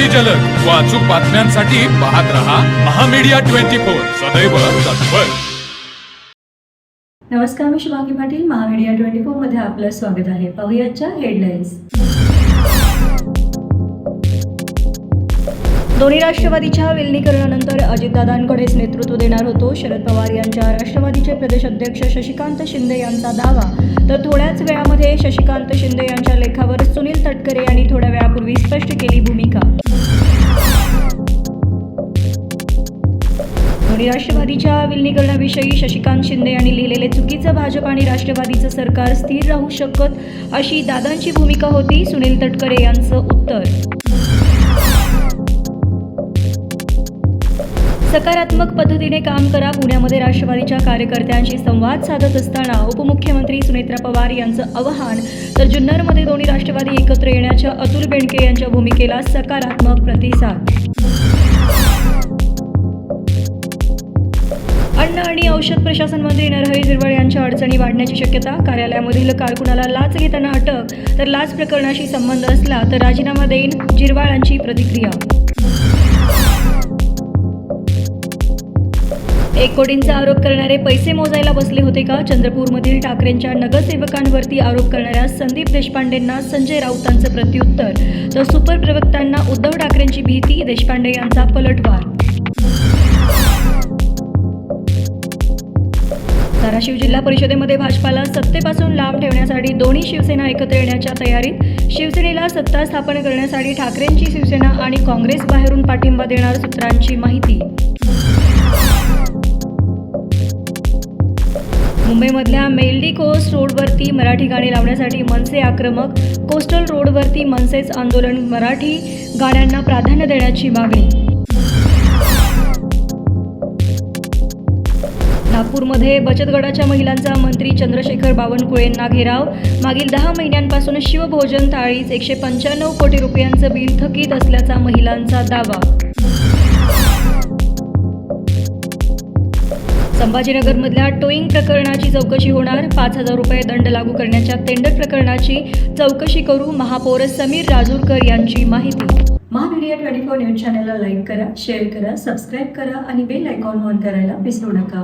अगदी जलद. व अचूक बातम्यांसाठी पाहत रहा महामीडिया ट्वेंटी फोर. सदैव तत्पर. नमस्कार मी शुभांगी पाटील. महामीडिया ट्वेंटी फोरमध्ये आपलं स्वागत आहे. पाहुयाच्या हेडलाईन्स दोन्ही राष्ट्रवादीच्या विलिनीकरणानंतर अजितदादांकडेच नेतृत्व देणार होतो. शरद पवार यांच्या राष्ट्रवादीचे प्रदेश अध्यक्ष शशिकांत शिंदे यांचा दावा. तर थोड्याच वेळामध्ये शशिकांत शिंदे यांच्या लेखावर सुनील तटकरे यांनी थोड्या वेळापूर्वी स्पष्ट केली भूमिका. आणि राष्ट्रवादीच्या विलिनीकरणाविषयी शशिकांत शिंदे यांनी लिहिलेले चुकीचं भाजप आणि राष्ट्रवादीचं सरकार स्थिर राहू शकत अशी दादांची भूमिका होती सुनील तटकरे यांचं उत्तर. सकारात्मक पद्धतीने काम करा पुण्यामध्ये राष्ट्रवादीच्या कार्यकर्त्यांशी संवाद साधत असताना उपमुख्यमंत्री सुनेत्रा पवार यांचं आवाहन तर जुन्नरमध्ये दोन्ही राष्ट्रवादी एकत्र येण्याच्या अतुल बेंडके यांच्या भूमिकेला सकारात्मक प्रतिसाद. अन्न आणि औषध प्रशासन मंत्री नरहरी झिरवळ यांच्या अडचणी वाढण्याची शक्यता कार्यालयामधील कारकुनाला लाच घेताना अटक तर लाच प्रकरणाशी संबंध असला तर राजीनामा देईन जिरवाळांची प्रतिक्रिया. एक कोटींचा आरोप करणारे पैसे मोजायला बसले होते का? चंद्रपूरमधील ठाकरेंच्या नगरसेवकांवरती आरोप करणाऱ्या संदीप देशपांडेंना संजय राऊतांचं प्रत्युत्तर तर सुपर प्रवक्त्यांना उद्धव ठाकरेंची भीती देशपांडे यांचा पलटवार. धाराशिव जिल्हा परिषदेमध्ये भाजपाला सत्तेपासून लांब ठेवण्यासाठी दोन्ही शिवसेना एकत्र येण्याच्या तयारीत शिवसेनेला सत्ता स्थापन करण्यासाठी ठाकरेंची शिवसेना आणि काँग्रेस बाहेरून पाठिंबा देणार सूत्रांची माहिती. मुंबईमधल्या मेल्डी कोस्ट रोडवरती मराठी गाणी लावण्यासाठी मनसे आक्रमक कोस्टल रोडवरती मनसेच आंदोलन मराठी गाण्यांना प्राधान्य देण्याची मागणी. नागपूरमध्ये बचत गटाच्या महिलांचा मंत्री चंद्रशेखर बावनकुळेंना घेराव. मागील दहा महिन्यांपासून शिवभोजन थाळीस एकशे पंच्याण्णव कोटी रुपयांचं बिल थकीत असल्याचा महिलांचा दावा. संभाजीनगरमधल्या टोईंग प्रकरणाची चौकशी होणार. पाच हजार रुपये दंड लागू करण्याच्या टेंडर प्रकरणाची चौकशी करू महापौर समीर राजूरकर यांची माहिती. महामीडिया ट्वेंटी फोर न्यूज चॅनलला लाईक करा शेअर करा सबस्क्राईब करा आणि बेल आयकॉन ऑन करायला विसरू नका.